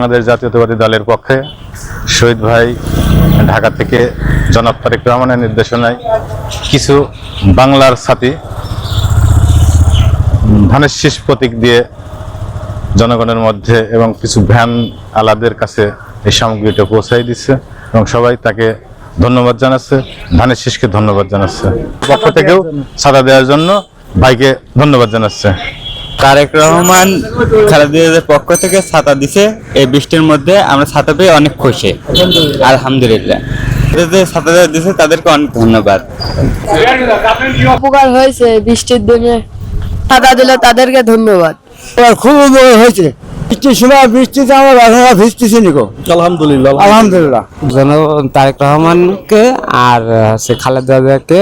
বাংলাদেশ জাতীয়তাবাদী দলের পক্ষে শহীদ ভাই ঢাকা থেকে জনাব তারেক রহমানের নির্দেশনায় কিছু বাংলার সাথী ধানের শীষ প্রতীক দিয়ে জনগণের মধ্যে এবং কিছু ভ্যান আলাদের কাছে এই সামগ্রীটা পৌঁছাই দিচ্ছে এবং সবাই তাকে ধন্যবাদ জানাচ্ছে, ধানের শীষকে ধন্যবাদ জানাচ্ছে। পক্ষ থেকেও সাদা দেওয়ার জন্য ভাইকে ধন্যবাদ জানাচ্ছে। তারেক রহমান খালেদাদের পক্ষ থেকে ছাতা দিছে। এই বৃষ্টির মধ্যে আমরা ছাতা পেয়ে অনেক খুশি। আলহামদুলিল্লাহ। এদের যে ছাতা দিছে তাদেরকে অনেক ধন্যবাদ। উপকার হয়েছে বৃষ্টির দিনে। ছাতা দিলে তাদেরকে ধন্যবাদ। এবার খুব উপকার হয়েছে। বৃষ্টির সময় বৃষ্টিতে আমার ভিজতেছি নিকো আলহামদুলিল্লাহ। আলহামদুলিল্লাহ। জন তারেক রহমানকে আর সে খালেদা জিয়াকে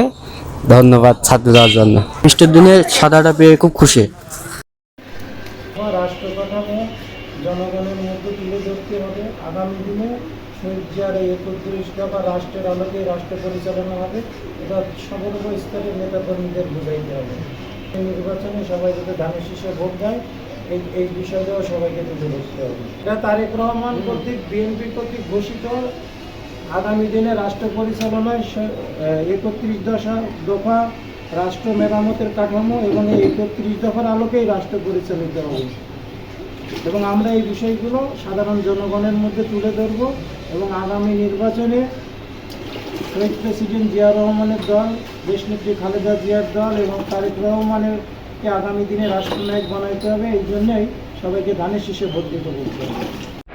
ধন্যবাদ ছাত্র দেওয়ার জন্য। বৃষ্টির দিনে সাদাটা পেয়ে খুব খুশি। জনগণের মধ্যে তুলে ধরতে হবে। আগামী দিনে জিয়ার এই একত্রিশ দফা রাষ্ট্রের আলোকে রাষ্ট্র পরিচালনা হবে। এটা সর্ব স্তরের নেতাকর্মীদের বোঝাইতে হবে। এই নির্বাচনে সবাই যাতে ধানের শীষে ভোট দেয়, এই এই বিষয়টাও সবাইকে তুলে ধরতে হবে। এটা তারেক রহমান কর্তৃক, বিএনপি কর্তৃক ঘোষিত। আগামী দিনে রাষ্ট্র পরিচালনায় একত্রিশ দশা দফা রাষ্ট্র মেরামতের কাঠামো এবং এই একত্রিশ দফার আলোকেই রাষ্ট্র পরিচালিত হবে। এবং আমরা এই বিষয়গুলো সাধারণ জনগণের মধ্যে তুলে ধরব এবং আগামী নির্বাচনে শহীদ প্রেসিডেন্ট জিয়া রহমানের দল, দেশনেত্রী খালেদা জিয়ার দল এবং তারেক রহমানেরকে আগামী দিনে রাষ্ট্রনায়ক বানাইতে হবে, এই জন্যই সবাইকে ধানের শীষে ভোট দিতে বলতে হবে